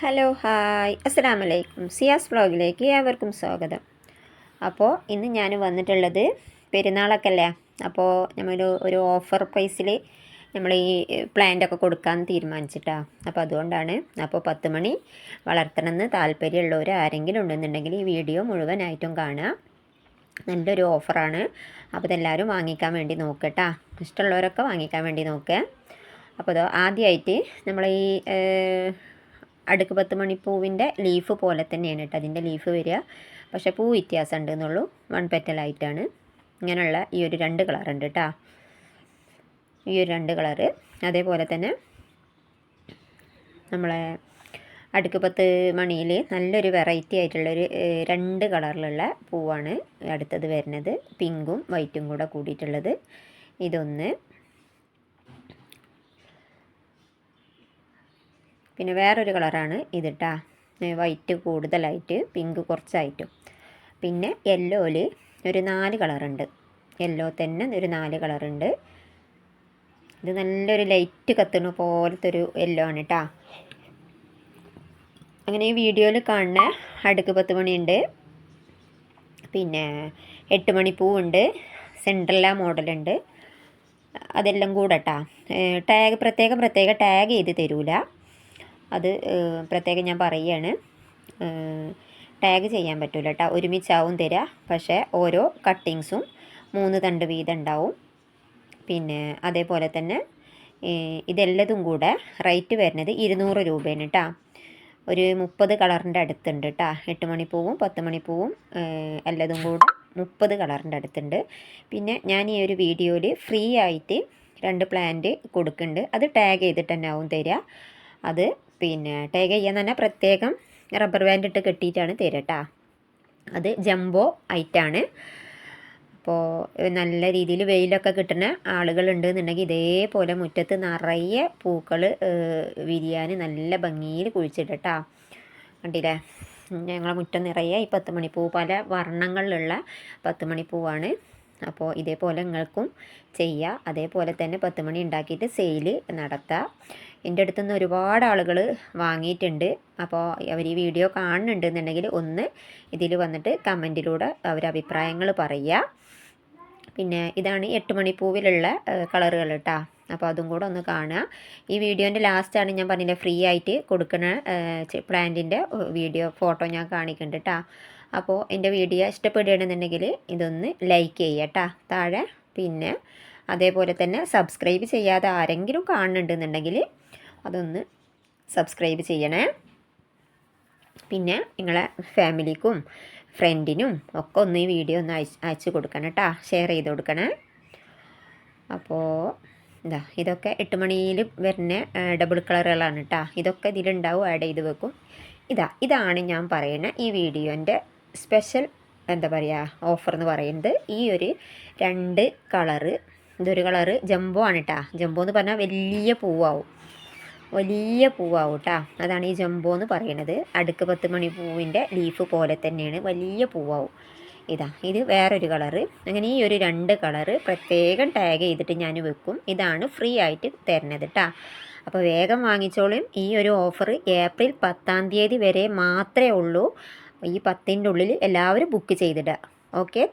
Hello hi. അസ്സാം വലൈക്കും സിയാസ് വ്ളോഗിലേക്ക് ഏവർക്കും സ്വാഗതം. അപ്പോൾ ഇന്ന് ഞാൻ വന്നിട്ടുള്ളത് പെരുന്നാളൊക്കെ അല്ലേ അപ്പോൾ നമ്മളൊരു ഒരു ഓഫർ പ്രൈസിൽ നമ്മൾ ഈ പ്ലാന്റൊക്കെ കൊടുക്കാൻ തീരുമാനിച്ചിട്ടാ. അപ്പോൾ അതുകൊണ്ടാണ് അപ്പോൾ പത്ത് മണി വളർത്തണമെന്ന് താല്പര്യമുള്ളവർ ആരെങ്കിലും ഉണ്ടെന്നുണ്ടെങ്കിൽ ഈ വീഡിയോ മുഴുവനായിട്ടും കാണുക നല്ലൊരു ഓഫറാണ് അപ്പോൾ ഇതെല്ലാവരും വാങ്ങിക്കാൻ വേണ്ടി നോക്കട്ടാ. ഇഷ്ടമുള്ളവരൊക്കെ വാങ്ങിക്കാൻ വേണ്ടി നോക്കുക അപ്പോൾ അത് ആദ്യമായിട്ട് നമ്മൾ ഈ അടുക്ക് പത്ത് മണിപ്പൂവിന്റെ ലീഫ് പോലെ തന്നെയാണ് കേട്ടോ അതിന്റെ ലീഫ് വരിക. പക്ഷേ പൂ വ്യത്യാസം ഉണ്ട് എന്നുള്ളൂ. വൺ പെറ്റലായിട്ടാണ് ഇങ്ങനെയുള്ള ഈ ഒരു രണ്ട് കളറുണ്ട് കേട്ടോ. ഈ ഒരു രണ്ട് കളറ് അതേപോലെ തന്നെ നമ്മളെ അടുക്ക് പത്ത് മണിയിൽ നല്ലൊരു വെറൈറ്റി ആയിട്ടുള്ളൊരു രണ്ട് കളറിലുള്ള പൂവാണ് അടുത്തത് വരുന്നത്. പിങ്കും വൈറ്റും കൂടെ കൂടിയിട്ടുള്ളത്. ഇതൊന്ന് പിന്നെ വേറൊരു കളറാണ് ഇത് ഇതിട്ടാ വൈറ്റ് കൂടുതലായിട്ട് പിങ്ക് കുറച്ചായിട്ടും. പിന്നെ യെല്ലോയിൽ ഒരു നാല് കളറുണ്ട്. യെല്ലോ തന്നെ ഒരു നാല് കളറുണ്ട്. ഇത് നല്ലൊരു ലൈറ്റ് കത്തുന്ന പോലത്തെ ഒരു യെല്ലോ ആണ് കേട്ടോ അങ്ങനെ ഈ വീഡിയോയിൽ കാണുന്ന അടുക്ക് പത്ത് മണിയുണ്ട്. പിന്നെ എട്ട് മണി പൂവുണ്ട്. സെൻട്രല്ല മോഡലുണ്ട് അതെല്ലാം കൂടെ കേട്ടോ ടാഗ് പ്രത്യേകം പ്രത്യേകം ടാഗ് ചെയ്ത് തരൂല. അത് പ്രത്യേകം ഞാൻ പറയുകയാണ്. ടാഗ് ചെയ്യാൻ പറ്റില്ല കേട്ടോ ഒരുമിച്ചാവും തരിക പക്ഷേ ഓരോ കട്ടിങ്സും മൂന്ന് തണ്ട് വീതം ഉണ്ടാവും. പിന്നെ അതേപോലെ തന്നെ ഇതെല്ലതും കൂടെ റേറ്റ് വരുന്നത് ഇരുന്നൂറ് രൂപയാണ് കേട്ടോ ഒരു മുപ്പത് കളറിന്റെ അടുത്തുണ്ട് കേട്ടോ എട്ട് മണിപ്പൂവും പത്ത് മണിപ്പൂവും എല്ലതും കൂടെ മുപ്പത് കളറിന്റെ അടുത്തുണ്ട്. പിന്നെ ഞാൻ ഈ ഒരു വീഡിയോയിൽ ഫ്രീ ആയിട്ട് രണ്ട് പ്ലാന്റ് കൊടുക്കുന്നുണ്ട്. അത് ടാഗ് ചെയ്തിട്ട് തന്നെ ആവും തരിക അത് പിന്നെ ടേഗ് ചെയ്യാൻ തന്നെ പ്രത്യേകം റബ്ബർ ബാൻഡ് ഇട്ട് കെട്ടിയിട്ടാണ് തരിക കേട്ടോ അത് ജംബോ ഐറ്റാണ് അപ്പോൾ നല്ല രീതിയിൽ വെയിലൊക്കെ കിട്ടുന്ന ആളുകളുണ്ട് എന്നുണ്ടെങ്കിൽ ഇതേപോലെ മുറ്റത്ത് നിറയെ പൂക്കൾ വിരിയാൻ നല്ല ഭംഗിയിൽ കുഴിച്ചിട്ടാ കണ്ടില്ലേ? ഞങ്ങളെ മുറ്റം നിറയെ ഈ പത്ത് മണിപ്പൂ പല വർണങ്ങളിലുള്ള പത്ത് മണിപ്പൂവാണ് അപ്പോൾ ഇതേപോലെ നിങ്ങൾക്കും ചെയ്യുക അതേപോലെ തന്നെ പത്ത് മണി ഉണ്ടാക്കിയിട്ട് സെയിൽ നടത്തുക എന്റെ അടുത്തു നിന്ന് ഒരുപാട് ആളുകൾ വാങ്ങിയിട്ടുണ്ട്. അപ്പോൾ അവർ ഈ വീഡിയോ കാണുന്നുണ്ടെന്നുണ്ടെങ്കിൽ ഒന്ന് ഇതിൽ വന്നിട്ട് കമന്റിലൂടെ അവർ അഭിപ്രായങ്ങൾ പറയുക പിന്നെ ഇതാണ് എട്ട് മണിപ്പൂവിലുള്ള കളറുകൾ കേട്ടോ അപ്പോൾ അതും കൂടെ ഒന്ന് കാണുക ഈ വീഡിയോന്റെ ലാസ്റ്റാണ് ഞാൻ പറഞ്ഞില്ലേ ഫ്രീ ആയിട്ട് കൊടുക്കുന്ന പ്ലാന്റിന്റെ വീഡിയോ ഫോട്ടോ ഞാൻ കാണിക്കുന്നുണ്ട് കേട്ടോ അപ്പോൾ എന്റെ വീഡിയോ ഇഷ്ടപ്പെടുകയാണെന്നുണ്ടെങ്കിൽ ഇതൊന്ന് ലൈക്ക് ചെയ്യുക കേട്ടോ താഴെ പിന്നെ അതേപോലെ തന്നെ സബ്സ്ക്രൈബ് ചെയ്യാതെ ആരെങ്കിലും കാണുന്നുണ്ടെന്നുണ്ടെങ്കിൽ അതൊന്ന് സബ്സ്ക്രൈബ് ചെയ്യണേ. പിന്നെ നിങ്ങളെ ഫാമിലിക്കും ഫ്രണ്ടിനും ഒക്കെ ഒന്ന് ഈ വീഡിയോ ഒന്ന് അയച്ച് അയച്ചു കൊടുക്കണം കേട്ടോ ഷെയർ ചെയ്ത് കൊടുക്കണേ. അപ്പോൾ എന്താ ഇതൊക്കെ എട്ട് മണിയിൽ വരുന്ന ഡബിൾ കളറുകളാണ് കേട്ടോ ഇതൊക്കെ ഇതിലുണ്ടാവും ആഡ് ചെയ്ത് വെക്കും. ഇതാ ഇതാണ് ഞാൻ പറയുന്ന ഈ വീഡിയോന്റെ സ്പെഷ്യൽ എന്താ പറയുക ഓഫർ എന്ന് പറയുന്നത്. ഈ ഒരു രണ്ട് കളറ് ഇതൊരു കളറ് ജംബോ ആണ് കേട്ടോ ജംബോ എന്ന് പറഞ്ഞാൽ വലിയ പൂവാവും. വലിയ പൂവാവും കേട്ടോ അതാണ് ഈ ജംബോ എന്ന് പറയുന്നത്. അടുക്ക് പത്ത് മണി പൂവിന്റെ ലീഫ് പോലെ തന്നെയാണ്. വലിയ പൂവാവും. ഇതാ ഇത് വേറൊരു കളറ്. അങ്ങനെ ഈ ഒരു രണ്ട് കളറ് പ്രത്യേകം ടാഗ് ചെയ്തിട്ട് ഞാൻ വെക്കും. ഇതാണ് ഫ്രീ ആയിട്ട് തരുന്നത് കേട്ടോ അപ്പോൾ വേഗം വാങ്ങിച്ചോളും. ഈ ഒരു ഓഫർ ഏപ്രിൽ പത്താം തീയതി വരെ മാത്രമേ ഉള്ളൂ. ഈ പത്തിന്റെ ഉള്ളിൽ എല്ലാവരും ബുക്ക് ചെയ്തിടുക. ഓക്കെ